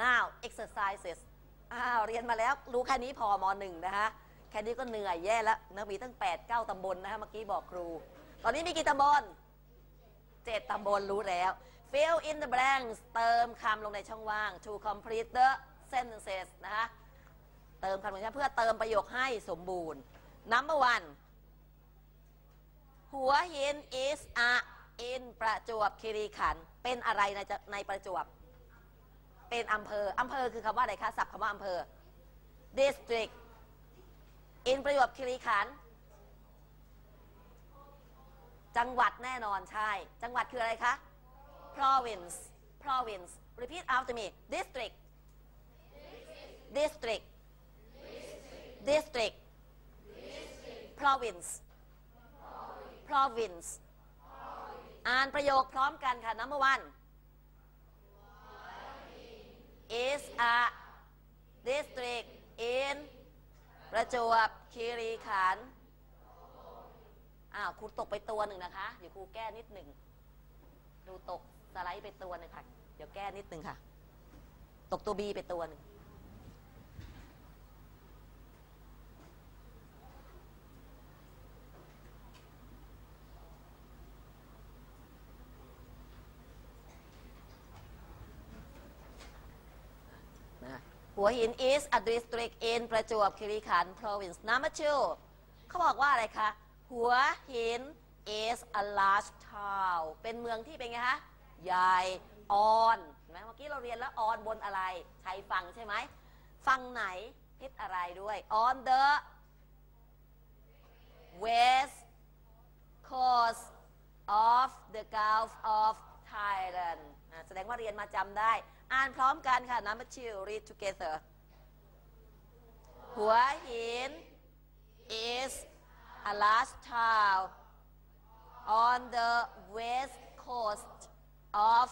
now exercises อ้าวเรียนมาแล้วรู้แค่นี้พอมหนึ่งนะคะแค่นี้ก็เหนื่อยแย่แล้วนะมีตั้ง 8 9ตำบลนะคะเมื่อกี้บอกครู ตอนนี้มีกี่ตำบล 7ตำบลรู้แล้ว fill in the blanks เติมคำลงในช่องว่าง to complete the sentences นะคะเติมคำลงเพื่อเติมประโยคให้สมบูรณ์ number one หัวหิน is a in ประจวบคีรีขันธ์เป็นอะไรในในประจวบ เป็นอำเภออำเภอคือคำว่าอะไรคะศัพท์คำว่าอำเภอ district in ประจวบคีรีขันธ์จังหวัดแน่นอนใช่ จังหวัดคืออะไรคะ province province repeat after me district district district province province อ่านประโยคพร้อมกันค่ะ number one is a district in ประจวบคีรีขันธ์อ้าวครูตกไปตัวหนึ่งนะคะ เดี๋ยวครูแก้นิดหนึ่ง ดูตกสไลด์ไปตัวหนึ่งค่ะ เดี๋ยวแก้นิดหนึ่งค่ะ ตกตัว B ไปตัวหนึ่ง หัวหิน is a district in ประจวบคีรีขันธ์ province number two เขาบอกว่าอะไรคะ หัวหิน is a large town เป็นเมืองที่เป็นไงคะ ใหญ่ on เห็นไหมเมื่อกี้เราเรียนแล้ว on บนอะไรชายฝั่งใช่ไหมฝั่งไหนทิศอะไรด้วย on the west coast of the Gulf of Thailand แสดงว่าเรียนมาจำได้ อ่านพร้อมกันค่ะ number two read together หัวหิน is a large town on the west coast of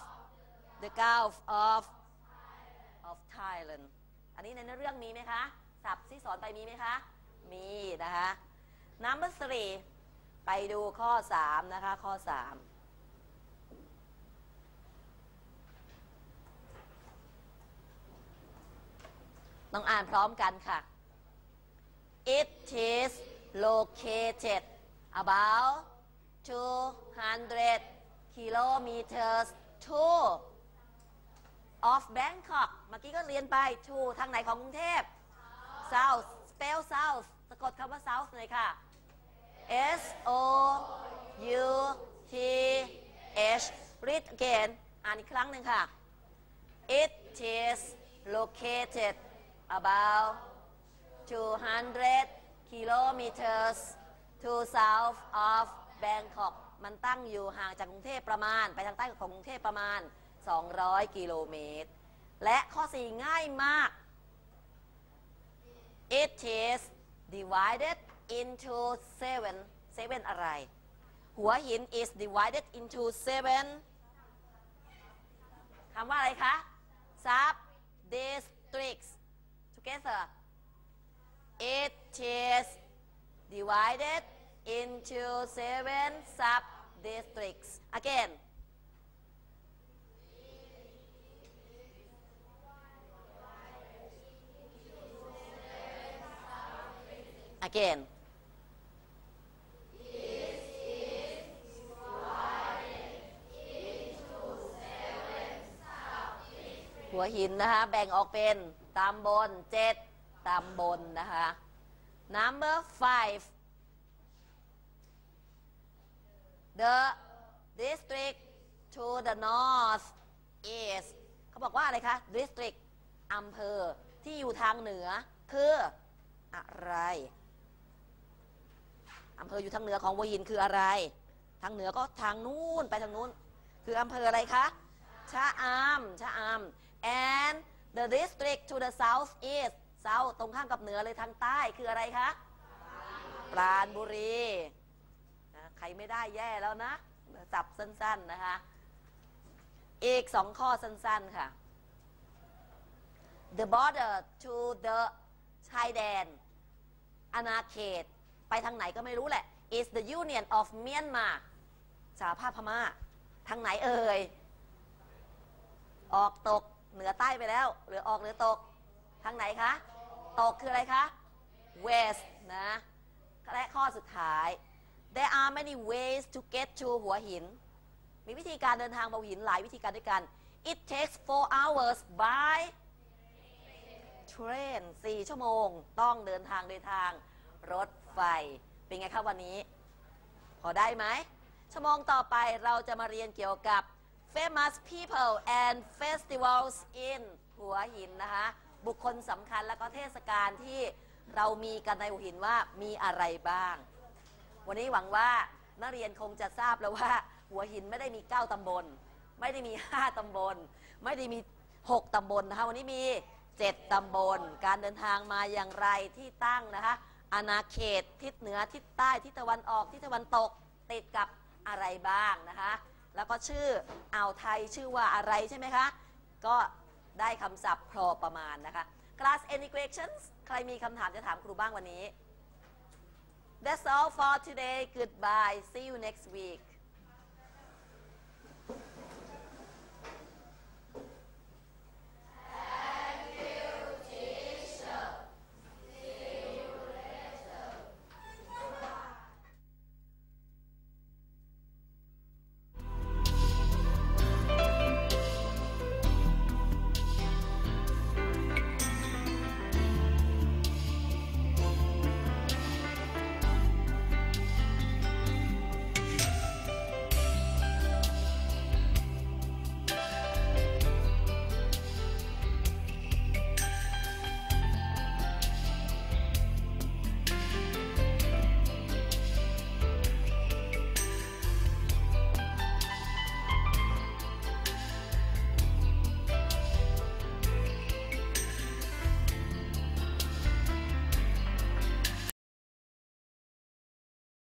the Gulf of of Thailand อันนี้ในเรื่องมีไหมคะศัพท์ที่สอนไปมีไหมคะ มีนะคะ number three ไปดูข้อ 3 นะคะ ข้อ 3 ต้องอ่านพร้อมกันค่ะ It is located about 200 kilometers to of Bangkok เมื่อกี้ก็เรียนไป to ทางไหนของกรุงเทพ south spell south สะกดคำว่า south เลยค่ะ S O U T H read again อ่านอีกครั้งหนึ่งค่ะ It is located about 200 kilometers to south of Bangkok มันตั้งอยู่ห่างจากกรุงเทพประมาณ ไปทางใต้ของกรุงเทพประมาณ 200 กิโลเมตร และข้อ 4 ง่ายมาก It is divided into seven seven อะไร หัวหิน is divided into seven คำว่าอะไรคะ sub districts together it is divided into seven sub districts again again หัวหินนะคะแบ่งออกเป็น ตำบลเจ็ดตำบลนะคะ number five the district to the north is เขาบอกว่าอะไรคะ district อำเภอที่อยู่ทางเหนือคืออะไรอำเภออยู่ทางเหนือของหัวหินคืออะไร ทางเหนือก็ทางนู้นไปทางนู้น คืออำเภออะไรคะ ชะอามชะอาม and the district to the south is south ตรงข้ามกับเหนือเลยทางใต้คืออะไรคะ ปราณบุรีนะใครไม่ได้แย่แล้วนะสับสั้นๆนะคะ อีกสองข้อสั้นๆค่ะ the border to the ชายแดน อาณาเขต ไปทางไหนก็ไม่รู้แหละ is the union of Myanmar สหภาพพม่า ทางไหนเอ่ย ออกตก เหนือใต้ไปแล้ว เหลือออกเหลือตก ทางไหนคะ ตกคืออะไรคะ west นะและข้อสุดท้าย there are many ways to get to หัวหิน มีวิธีการเดินทางไปหัวหินหลายวิธีการด้วยกัน it takes four hours by train 4 ชั่วโมง ต้องเดินทางโดยทางรถไฟ เป็นไงครับวันนี้ พอได้ไหม ชั่วโมงต่อไปเราจะมาเรียนเกี่ยวกับ famous people and festivals in หัวหินนะคะ บุคคลสำคัญและก็เทศกาลที่เรามีกันในหัวหินว่ามีอะไรบ้าง วันนี้หวังว่านักเรียนคงจะทราบแล้วว่า หัวหินไม่ได้มี 9 ตำบล ไม่ได้มี 5 ตำบล ไม่ได้มี 6 ตำบลนะคะ วันนี้มี 7 ตำบล การเดินทางมาอย่างไรที่ตั้งนะคะ อาณาเขตทิศเหนือทิศใต้ทิศตะวันออกทิศตะวันตกติดกับอะไรบ้างนะคะ แล้วก็ชื่ออ่าวไทยชื่อว่าอะไรใช่ไหมคะ ก็ได้คำศัพท์พอประมาณนะคะ class any questions ใครมีคำถามจะถามครูบ้างวันนี้ That's all for today. Goodbye. See you next week.